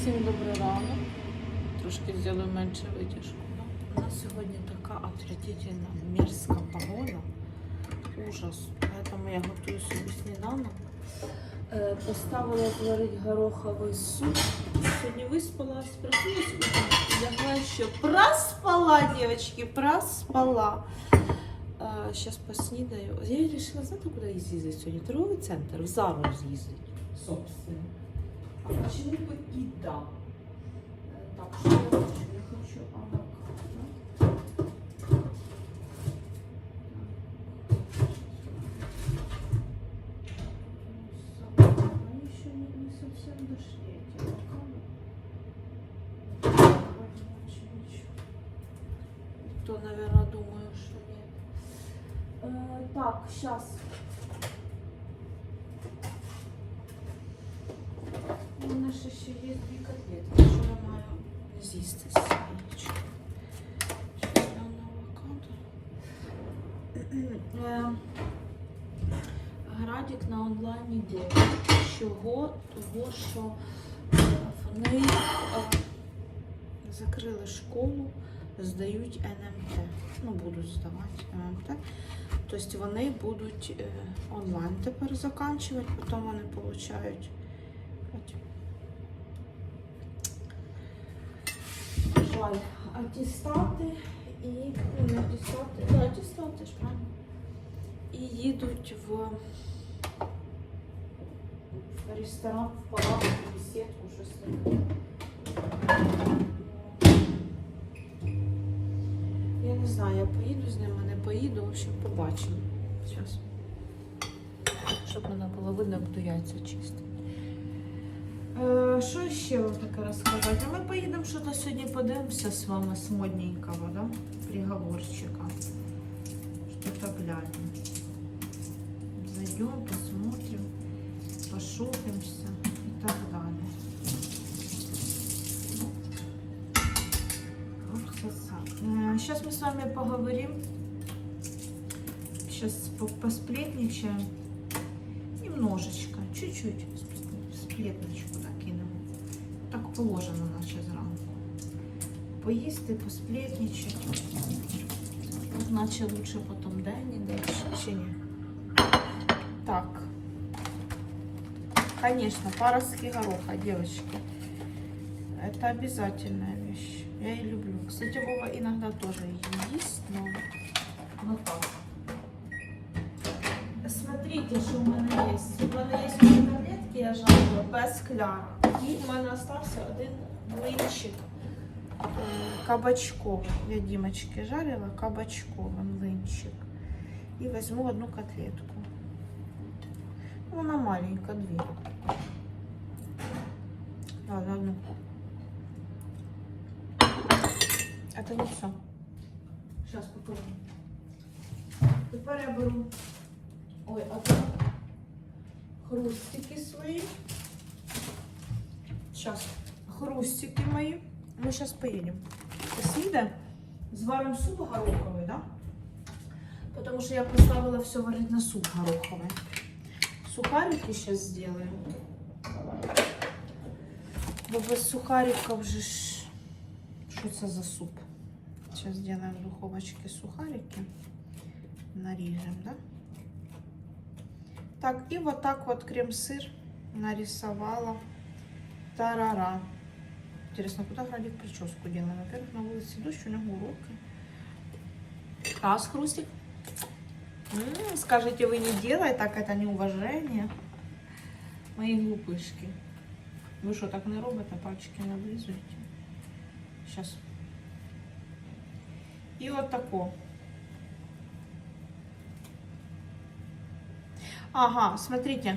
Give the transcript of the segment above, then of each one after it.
Всім добрий ранок. Трошки зробили менше витяжку. да? У нас сьогодні така отвратительна мерзка погода. Ужас. Поэтому я готую собі сніданок. Е, Поставила зварити гороховий суп. Сьогодні виспалась, проснулась і лягла ще. Проспала, девочки, проспала. Зараз поснідаю. Я вирішила, знаєте, куди з'їздити сьогодні? Торговий центр, в Зару з'їздити, собственно. А почему бы и да? Э, Так, что я хочу? Я хочу авокадо. Они еще не, не совсем дошли, эти авокадо. То, наверное, думаю, что нет. Э, так, сейчас. Мене ще є дві котлетки, що я маю з'їсти з на авокадо. Е, Градік на онлайн іде. Чого? Того, що е, вони е, закрили школу, здають НМТ. Ну, будуть здавати НМТ. Тобто вони будуть онлайн тепер закінчувати, потім вони получають Жаль, аттестати і ну, не аттестати, да, аттестати ж правильно. І їдуть в, в ресторан, в палатку, в беседку, щось таке. Я не знаю, я поїду з ними, не поїду, в общем, побачимо. Щоб мене було видно, буду яйця чистити. Е, Що ще вам таке розказати? А ми поїдемо що-то сьогодні подивимося з вами з модненького, да? Приговорчика. Что-то глянем. Зайдем, посмотрим, пошопимся и так далее. Сейчас мы с вами поговорим. Сейчас посплетничаем. Немножечко, чуть-чуть сплетничку положено, наче зранку. Поїсти, посплетничати. От наче лучше потім день іде, чи- чи ні. Так. Конечно, паростки гороха, девочки. Это обязательная вещь. Я ее люблю. Кстати, Вова иногда тоже ее ест, но, но так. Смотрите, що в мене є. У мене є вже котлетки, я жарила без кляра. І в мене залишився один млинчик е, кабачковий. Я Дімочки жарила кабачковий млинчик. І візьму одну котлетку. Вона маленька, дві. Ладно, одну. Это не все. Сейчас попробуем. Тепер я беру Ой, тут хрустики свої. Сейчас. Хрустики мої. Ми зараз поїдемо. Поснідемо. Зваримо суп гороховий, да? Потому що я поставила все варить на суп гороховий. Сухарики сейчас сделаем. Бо без сухариков же ж... Що це за суп? Сейчас сделаем в духовочке сухарики. Нарежем, да? Так, и вот так вот крем-сыр нарисовала. Тарара. Интересно, куда Градик прическу делал? Во-первых, на улице дождь, у него уроки. Раз, Хрустик. М, скажите, вы не делай, так это неуважение. Мои глупышки. Ви що, так не робите, пальчики не облизуєте? Сейчас. І от тако. Ага, смотрите.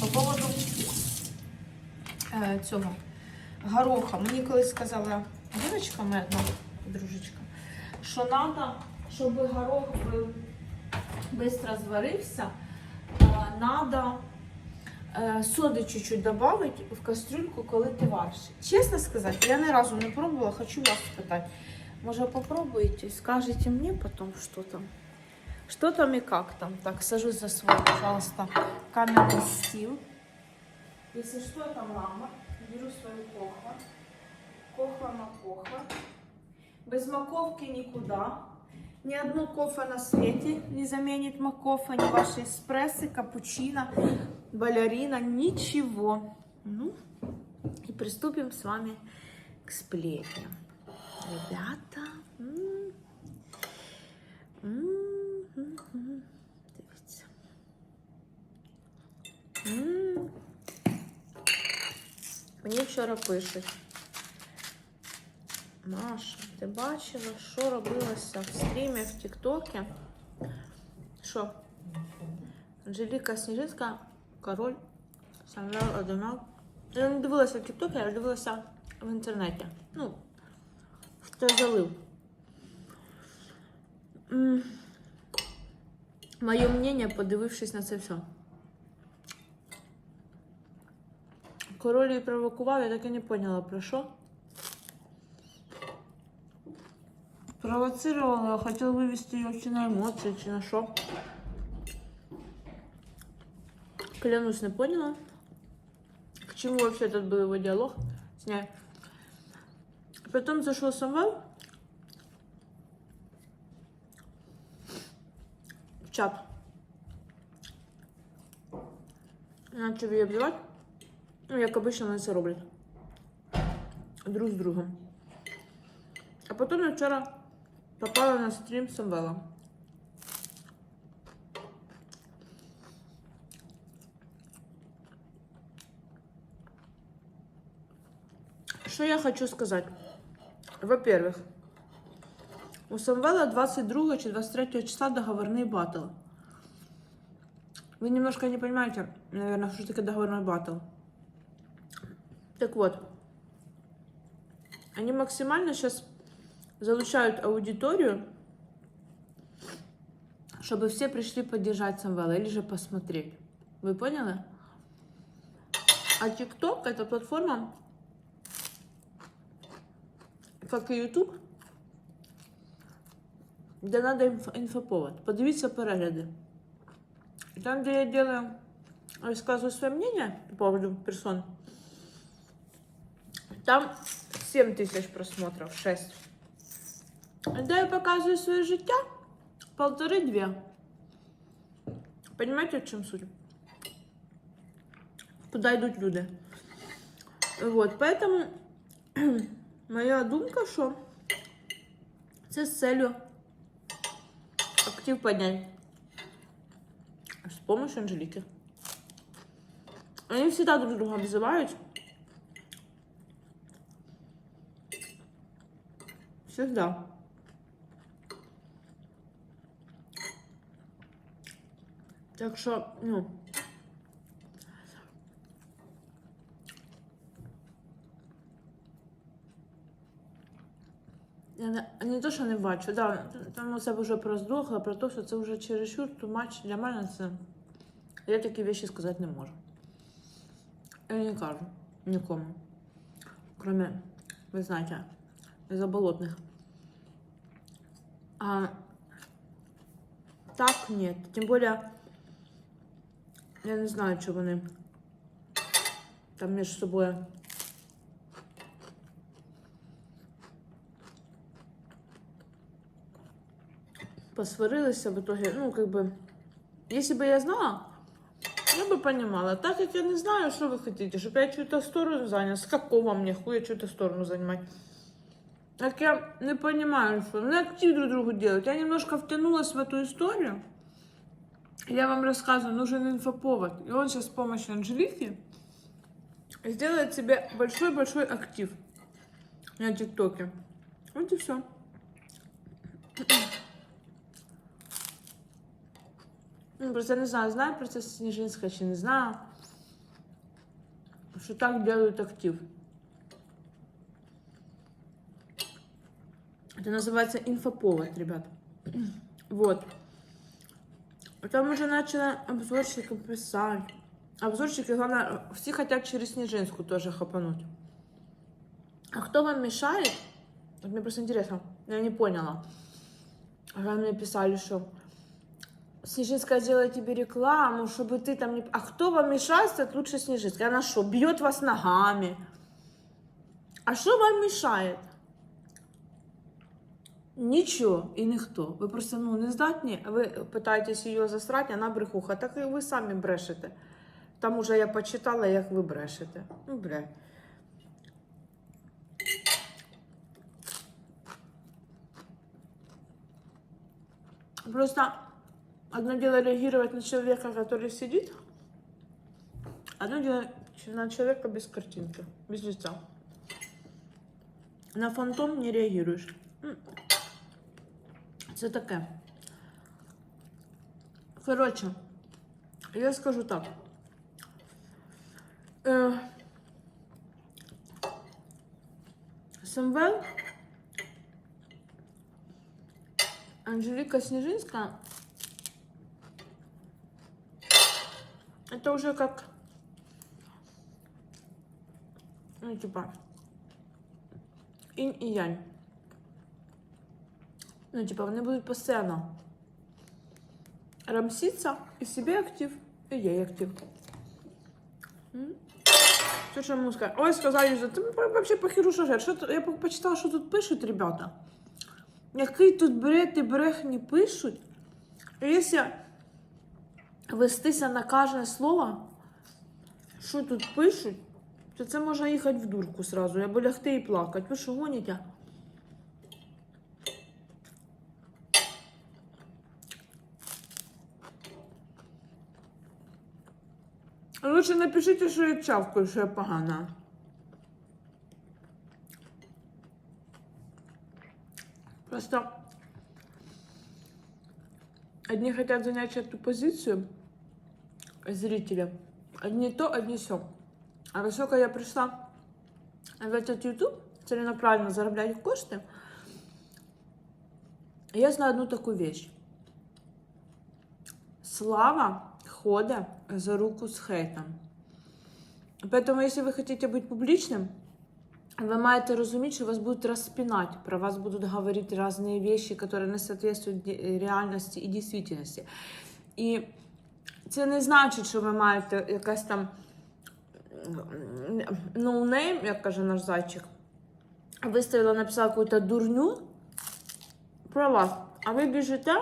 По поводу е, цього гороха. Мені колись сказала дівчинка, моя одна подружечка, що треба, щоб горох швидко зварився, треба Е, соди чуть-чуть добавить в кастрюльку, коли ти вариш. Чесно сказати, я ні разу не пробувала, хочу вас спитати. Може, попробуйте, скажете мне потом, что там. Что там и как там. Так, сажусь за свой, пожалуйста, каменный стил. Если что, это мама. Беру свою кохва. Кохва макохва. Без маковки никуда. Ни одно кофе на свете не заменит макофа, ни ваши эспрессо, капучино, балерина, ничего. Ну, и приступим с вами к сплетням. Ребята, м, м, м, М. Мені вчора пишуть. Маша, ти бачила, що робилося в стрімі в Тіктокі? Що? Анжеліка Сніжинська, король, Самвел Адамял. Я не дивилася в Тіктокі, я дивилася в інтернеті. Ну, хто залив. М. Моє мнення, подивившись на це все. Король її провокував, я так і не поняла, про що. Провоцировала, хотел вывести ее чи на эмоции, чи на что. Клянусь, не поняла. К чему вообще этот был его диалог с ней. Потом зашел Самвел в чат. Начал ее обзывать. Ну, как обычно вони це роблять. Друг з другом. А потім я вчора попала на стрім Самвела. Що я хочу сказати? Во-первых, у Самвела 22 чи 23 числа договорний батл. Вы немножко не понимаете, наверное, что такое договорной батл. Так вот, они максимально сейчас залучают аудиторию, чтобы все пришли поддержать Самвела или же посмотреть. Вы поняли? А ТикТок это платформа, как и YouTube, где надо инф- инфоповод. Подивіться перегляди. Там, где я делаю, рассказываю свое мнение по поводу персон, там 7 тысяч просмотров, 6. Де я показую своє життя? Полтори-дві. Понимаете, в чому суть? Куда йдуть люди? Вот, поэтому моя думка, що це з целью актив поднять. С помощью Анжелики. Они всегда друг друга обзывают. Всегда. Так що, ну. Я не, не то, що не бачу, да, там це вже проздохло, про те, що це вже чересчур тумач. Для мене це. Я такі речі сказати не можу. Я не кажу нікому. Кроме, ви знаєте, заболотних. А так нет. Тем более, я не знаю, що вони там між собою. Посварилися в итоге, ну, как бы, если бы я знала, я бы понимала. Так как я не знаю, что вы хотите, чтобы я чью-то сторону занял, с какого мне хуя чью-то сторону занимать. Так я не понимаю, что не актив друг другу делать. Я немножко втянулась в эту историю. Я вам рассказываю, нужен инфоповод. И он сейчас с помощью Анжелики сделает себе большой-большой актив на ТикТоке. Вот и все. Ну, просто я не знаю, знаю про це Сніжинська чи не знаю. Що так делают актив. Это называется инфоповод, ребят. Вот. Там уже начали обзорщики писать. Обзорщики, главное, все хотят через Снежинскую тоже хапануть. А кто вам мешает? Вот мне просто интересно, я не поняла. Они мне писали, что Снежинская делает тебе рекламу, чтобы ты там не... А кто вам мешает стать лучше Снежинской? Она что, бьет вас ногами? А що вам мішає? Нічого і ніхто. Ви просто ну, не здатні. Ви питаєтесь її засрати, вона брехуха. Так і ви самі брешете. Там уже я почитала, як ви брешете. Ну, бля. Просто одно дело реагировать на человека, который сидит, одно дело на человека без картинки, без лица. На фантом не реагируешь. Це таке. Коротше, я скажу так. Е, Самвел, Анжелика Снежинская, это уже как, ну, типа, інь і янь. Ну, типа, вони будуть постійно рамситься, і собі актив, і я актив. М? Що я можу сказати? Ой, сказали, що ти вообще похеру що ж. Що тут- Я почитала, що тут пишуть, ребята. Який тут бред і брехні пишуть. І якщо вестися на кожне слово, що тут пишуть, то це можна їхати в дурку сразу, або лягти і плакати. Ви що гоніте? Лучше напишите, що я чавкаю, що я погана. Просто одни хотят занять эту позицию зрителя. Одни то, одни все. А высоко я пришла в этот YouTube целенаправленно зараблять кошти, я знаю одну такую вещь. Слава ходит за руку с хейтом. Поэтому, если вы хотите быть публичным, вы маєте розуміти, що вас будуть розпинати, про вас будуть говорити різні вещи, які не соответствують ді- реальності і дійсності. І це не значить, що ви маєте якась там ноунейм, як каже наш зайчик, виставила, написала якусь дурню про вас, а ви біжите,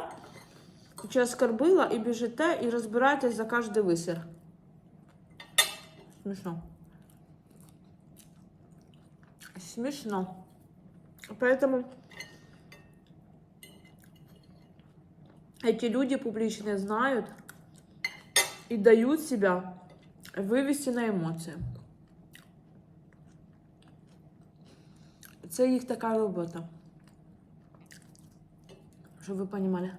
чи оскорбила, і біжите, і розбираєтесь за кожний висір. Смішно. Смешно. Поэтому эти люди публичные знают и дают себя вывести на эмоции. Це їх така робота. Щоб ви понимали.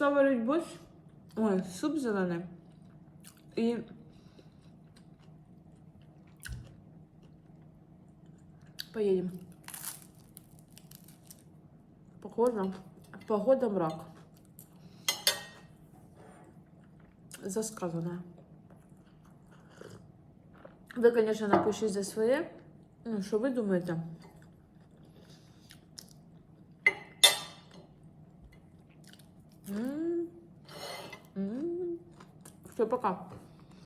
Пішла варить борщ. Ой, суп зелений. І поїдемо. Погода. Погода мрак. Засказана. Ви, конечно, напишіть за своє. Ну, що ви думаєте? Пока.